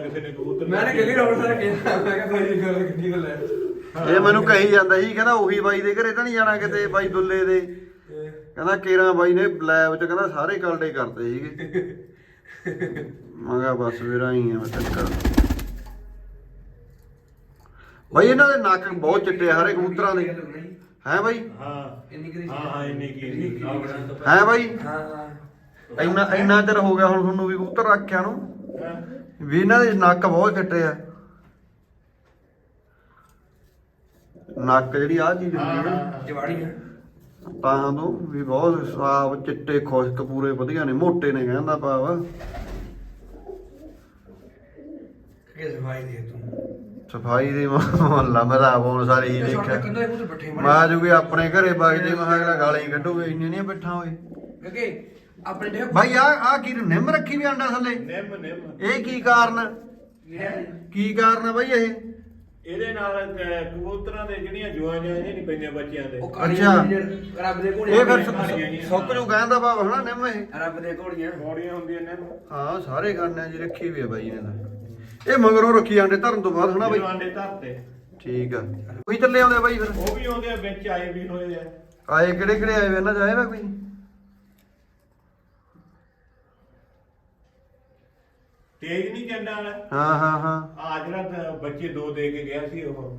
ਕਿਸੇ ਨੇ ਕਬੂਤਰ ਮੈਂ ਨੇ ਗੱਲੀ ਰੋਡ ਸਾਰਾ ਕਿਹਾ ਮੈਂ ਕਿਹਾ ਭਾਈ ਗੱਲ ਕਿੰਨੀ ਗੱਲ ਹੈ। ਇਹ ਮੈਨੂੰ ਕਹੀ ਜਾਂਦਾ ਸੀ ਕਹਿੰਦਾ ਉਹੀ ਬਾਈ ਦੇ ਘਰੇ ਤਾਂ ਨਹੀਂ ਜਾਣਾ ਕਿਤੇ ਬਾਈ ਦੁੱਲੇ ਦੇ। ਕਹਿੰਦਾ ਕੇਰਾਂ ਬਾਈ ਨੇ ਲੈਬ ਚ ਕਹਿੰਦਾ ਸਾਰੇ ਕਲਡੇ ਕਰਤੇ ਸੀਗੇ। ਮੈਂ ਕਿਹਾ ਬਸ ਵੀਰ ਆਈ ਆ ਮੈਂ ਚੱਕਰ। ਬਾਈ ਇਹਨਾਂ ਦੇ ਨੱਕ ਬਹੁਤ ਚਿੱਟੇ ਆ ਹਰੇ ਕਬੂਤਰਾਂ ਦੇ। ਹੈ ਬਾਈ? ਹਾਂ। ਇੰਨੀ ਕਰੀ ਹਾਂ ਹਾਂ ਇੰਨੀ ਕੀ ਇੰਨੀ ਕੀ। ਹੈ ਬਾਈ? ਹਾਂ ਹਾਂ। ਇੰਨਾ ਇੰਨਾ ਚਿਰ ਹੋ ਗਿਆ ਹੁਣ ਤੁਹਾਨੂੰ ਵੀ ਕਬੂਤਰ ਰੱਖਿਆ ਨੂੰ? ਹਾਂ। ਵੀ ਇਹਨਾਂ ਦੇ ਨੱਕ ਬਹੁਤ ਚਿੱਟੇ ਆ। ਨੱਕ ਜਿਹੜੀ ਆ ਚੀਜ਼ ਹੁੰਦੀ ਹੈ ਜਵਾੜੀ ਹੈ ਤਾਂ ਤੋਂ ਵੀ ਬਹੁਤ ਸਾਫ਼ ਚਿੱਟੇ ਖੁਸ਼ਕ ਪੂਰੇ ਵਧੀਆ ਨੇ ਮੋਟੇ ਨੇ ਕਹਿੰਦਾ ਕਿ ਸਫ਼ਾਈ ਦੇ ਤੂੰ? ਸਫ਼ਾਈ ਦੀ ਮੁਹੱਲਾ ਮੇਰਾ ਆਉਣ ਸਾਰੇ ਹੀ ਦੇਖਿਆ। ਮੈਂ ਜੂਗੇ ਆਪਣੇ ਘਰੇ ਵਗ ਜੇ ਮੈਂ ਅਗਲਾ ਗਾਲਾਂ ਹੀ ਕੱਢੂਗੇ ਇੰਨੀਆਂ ਨਹੀਂ ਬੈਠਾ ਹੋਏ। ਕਿ ਆਪਣੇ ਦੇ ਭਾਈ ਆ ਆ ਕੀ ਨਿੰਮ ਰੱਖੀ ਵੀ ਆਂਡਾ ਥੱਲੇ? ਨਿੰਮ ਨਿੰਮ। ਇਹ ਕੀ ਕਾਰਨ? ਕੀ ਕਾਰਨ ਆ ਬਾਈ ਇਹ? ਇਹਦੇ ਨਾਲ ਕ- ਕਬੂਤਰਾਂ ਦੇ ਜਿਹੜੀਆਂ ਜੁਆਂ ਜਾਂ ਇਹ ਨਹੀਂ ਪੈਂਦੀਆਂ ਬੱਚਿਆਂ ਦੇ। ਉਹ ਅੱਛਾ। ਰੱਬ ਦੇ ਘੋੜੇ ਇਹ ਫਿਰ ਸੁੱਕ ਜੂ ਕਹਿੰਦਾ ਭਾਵ ਹਨਾ ਨਿੰਮ ਇਹ। ਰੱਬ ਦੇ ਘੋੜੀਆਂ। ਬੋੜੀਆਂ ਹੁੰਦੀਆਂ ਨਿੰਮ ਹਾਂ ਸਾਰੇ ਖਾਨਿਆਂ 'ਚ ਰੱਖੀ ਵੀ ਆ ਬਾਈ ਨੇ। ਤਾਂ ਇਹ ਮਗਰੋਂ ਰੱਖੀ ਆਂਡੇ ਧਰਨ ਤੋਂ ਬਾਅਦ ਹਨਾ ਬਾਈ? ਜਦੋਂ ਆਂਡੇ ਧਰਤੇ। ਠੀਕ ਆ। ਕੋਈ ਚੱਲੇ ਆਉਂਦੇ ਬਾਈ ਫਿਰ। ਉਹ ਵੀ ਆਉਂਦੇ ਆ ਵਿੱਚ ਆਏ ਵੀ ਹੋਏ ਆ। ਆਏ ਕਿਹੜੇ ਕਿਹੜੇ ਆਏ ਵੇ? ਇਹਨਾਂ ਚ ਆਏ ਵਾ ਕੋਈ? ਤੇਜ ਨਹੀਂ ਚੰਡਾ ਵਾਲਾ? ਹਾਂ ਹਾਂ ਹਾਂ। ਆ ਜਿਹੜਾ ਬੱਚੇ ਦੋ ਦੇ ਕੇ ਗਿਆ ਸੀ ਉਹ।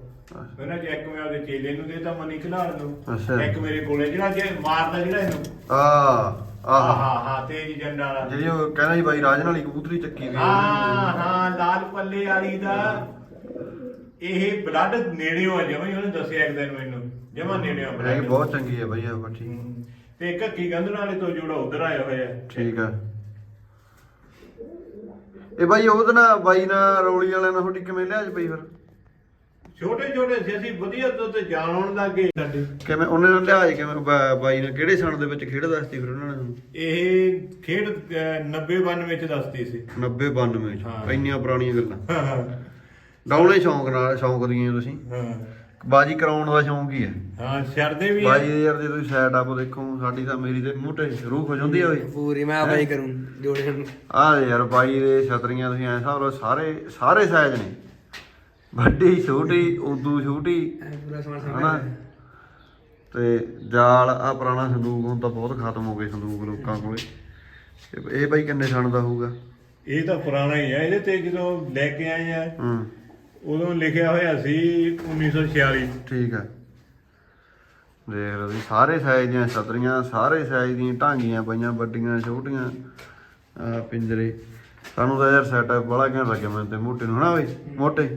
ਉਹਨਾਂ ਚ ਇੱਕ ਮੈਂ ਉਹਦੇ ਚੇਲੇ ਨੂੰ ਦੇਤਾ ਮਨੀ ਖਿਲਾੜ ਨੂੰ ਅੱਛਾ। ਇੱਕ ਮੇਰੇ ਕੋਲੇ ਜਿਹੜਾ ਜੇ ਮਾਰਦਾ ਜਿਹੜਾ ਇਹਨੂੰ। ਆ ਹਾਂ ਆਹ ਹਾਂ ਹਾਂ ਤੇਜ ਜੰਡਾ ਵਾਲਾ। ਜਿਹੜੀ ਉਹ ਕਹਿੰਦਾ ਸੀ ਬਾਈ ਰਾਜਨ ਵਾਲੀ ਕਬੂਤਰੀ ਚੱਕੀ ਵੀ ਹਾਂ ਹਾਂ ਲਾਲ ਪੱਲੇ ਵਾਲੀ ਦਾ। ਇਹ ਬਲੱਡ ਨੇੜਿਓਂ ਆ ਜਮਾਂ ਹੀ ਉਹਨੇ ਦੱਸਿਆ ਇੱਕ ਦਿਨ ਮੈਨੂੰ। ਜਮਾ ਨੇੜਿਓਂ ਇਹ blood। ਬਹੁਤ ਚੰਗੀ ਹੈ ਬਾਈ ਆ ਬੱਠੀ ਹੂੰ। ਤੇ ਜੋੜਾ ਉਧਰ ਆਇਆ ਹੋਇਆ। ਠੀਕ ਆ। ਇਹ ਬਾਈ ਉਹਦੇ ਨਾਲ ਬਾਈ ਨਾਲ ਰੌਲੀ ਵਾਲਿਆਂ ਨਾਲ ਤੁਹਾਡੀ ਕਿਵੇਂ ਲਿਆਜ ਪਈ ਫਿਰ? ਛੋਟੇ ਛੋਟੇ ਸੀ ਅਸੀਂ ਵਧੀਆ ਤੋਂ ਤੇ ਜਾਣਨ ਲੱਗੇ ਸਾਡੇ। ਕਿਵੇਂ ਉਹਨੇ ਨਾਲ ਲਿਆਜ ਕਿਵੇਂ? ਬਾ- ਬਾਈ ਨੇ ਕਿਹੜੇ ਸਣ ਦੇ ਵਿੱਚ ਖੇਡਦਾ ਸੀ ਫਿਰ ਉਹਨਾਂ ਨੇ ਇਹ ਖੇਡ 90 92 ਵਿੱਚ ਦੱਸਦੀ ਸੀ। 90 92 ਚ ਹਾਂ। ਇੰਨੀਆਂ ਪੁਰਾਣੀਆਂ ਗੱਲਾਂ। ਹਾਂ। ਡਾਉਣੇ ਸ਼ੌਂਕ ਨਾਲ ਸ਼ੌਂਕ ਦੀਆਂ ਤੁਸੀਂ। ਹਾਂ। ਬਾਜੀ ਕਰਾਉਣ ਦਾ ਸ਼ੌਂਕ ਹੀ ਹੈ। ਹਾਂ ਛੱਡਦੇ ਵੀ ਆ। ਬਾਜੀ ਦੇ ਯਾਰ ਜੇ ਤੁਸੀਂ ਸੈਟ ਅਪ ਦੇਖੋ ਸਾਡੀ ਤਾਂ ਮੇਰੀ ਤੇ ਮੂੰਹ ਤੇ ਸ਼ੁਰੂ ਹੋ ਜਾਂਦੀ ਆ ਓਏ ਪੂਰੀ ਮੈਂ ਆਪੇ ਹੀ ਕਰੂੰ ਜੋੜੇ ਨੂੰ। ਆਹ ਯਾਰ ਬਾਈ ਦੇ ਛਤਰੀਆਂ ਤੁਸੀਂ ਐਂ ਲਓ ਸਾਰੇ ਸਾਰੇ ਸਾਈਜ਼ ਨੇ। ਵੱਡੀ ਛੋਟੀ ਉਦੋਂ ਛੋਟੀ। ਪੂਰਾ ਸਮਾਨ ਤੇ ਜਾਲ ਆ ਪੁਰਾਣਾ ਸੰਦੂਕ ਹੁਣ ਤਾਂ ਬਹੁਤ ਖਤਮ ਹੋ ਗਏ ਸੰਦੂਕ ਲੋਕਾਂ ਕੋਲੇ। ਇਹ- ਇਹ ਬਾਈ ਕਿੰਨੇ ਸਣ ਦਾ ਹੋਊਗਾ? ਇਹ ਤਾਂ ਪੁਰਾਣਾ ਹੀ ਆ ਇਹਦੇ ਤੇ ਜਦੋਂ ਲੈ ਕੇ ਆਏ ਆ ਹੂੰ। ਉਦੋਂ ਲਿਖਿਆ ਹੋਇਆ ਸੀ 1946 ਠੀਕ ਆ ਦੇਖ ਲਓ ਵੀ ਸਾਰੇ ਸਾਈਜ਼ ਦੀਆਂ ਛਤਰੀਆਂ ਸਾਰੇ ਸਾਈਜ਼ ਦੀਆਂ ਢਾਂਗੀਆਂ ਪਈਆਂ ਵੱਡੀਆਂ ਛੋਟੀਆਂ ਆ ਪਿੰਜਰੇ। ਸਾਨੂੰ ਤਾਂ ਯਾਰ ਸੈਟਅਪ ਬੜਾ ਘੈਂਟ ਲੱਗਿਆ ਮੈਨੂੰ ਤੇ ਮੋਟੇ ਨੂੰ ਹਨਾ ਬਈ? ਮੋਟੇ?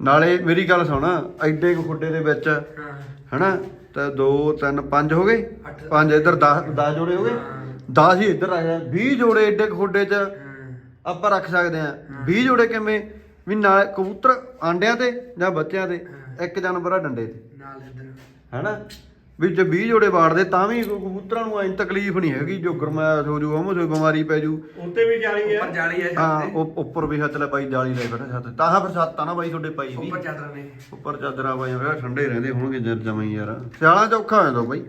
ਨਾਲੇ ਮੇਰੀ ਗੱਲ ਸੁਣ ਐਡੇ ਕੁ ਖੁੱਡੇ ਦੇ ਵਿੱਚ ਹਨਾ? ਤਾਂ 2 3 5 ਹੋ ਗਏ? ਅੱਠ। 5 ਇੱਧਰ 10 10 ਜੋੜੇ ਹੋ ਗਏ? 10 ਹੀ ਇੱਧਰ ਆ ਗਿਆ 20 ਜੋੜੇ ਐਡੇ ਕੁ ਖੁੱਡੇ 'ਚ ਆਪਾਂ ਰੱਖ ਸਕਦੇ ਆ 20 ਜੋੜੇ ਕਿਵੇਂ? ਵੀ ਨਾਲ ਕਬੂਤਰ ਆਂਡਿਆਂ ਤੇ ਜਾਂ ਬੱਚਿਆਂ ਤੇ ਇੱਕ ਜਾਨਵਰ ਆ ਡੰਡੇ ਤੇ। ਨਾਲ ਇਧਰ। ਹੈਨਾ? ਵੀ ਜੇ 20 ਜੋੜੇ ਵਾੜਦੇ ਤਾਂ ਵੀ ਕਬੂਤਰਾਂ ਨੂੰ ਐਂ ਤਕਲੀਫ ਨਹੀਂ ਹੈਗੀ ਜੋ ਗਰਮੈਸ਼ ਹੋ ਜੂ ਹਮ ਜੋ ਬਿਮਾਰੀ ਪੈ ਜੂ। ਉੱਤੇ ਵੀ ਜਾਲੀ ਆ ਉੱਪਰ ਜਾਲੀ ਹੈ ਹਾਂ ਉੱਪਰ ਵੀ ਹੱਥ ਲੈ ਬਾਈ ਜਾਲੀ ਲੈ ਬੈਠਾ ਛੱਤ। ਤਾਂ ਫਿਰ ਛੱਤ ਆ ਨਾ ਬਾਈ ਤੁਹਾਡੇ ਪਾਈ ਵੀ ਉੱਪਰ ਚਾਦਰਾਂ ਨੇ। ਉੱਪਰ ਚਾਦਰਾਂ ਹੋਇਆ ਠੰਡੇ ਰਹਿੰਦੇ ਹੋਣਗੇ ਜਰ ਜਮਾਈ ਯਾਰ। ਸਿਆਲਾਂ ਚ ਔਖਾ ਹੋ ਜਾਂਦਾ ਬਾਈ।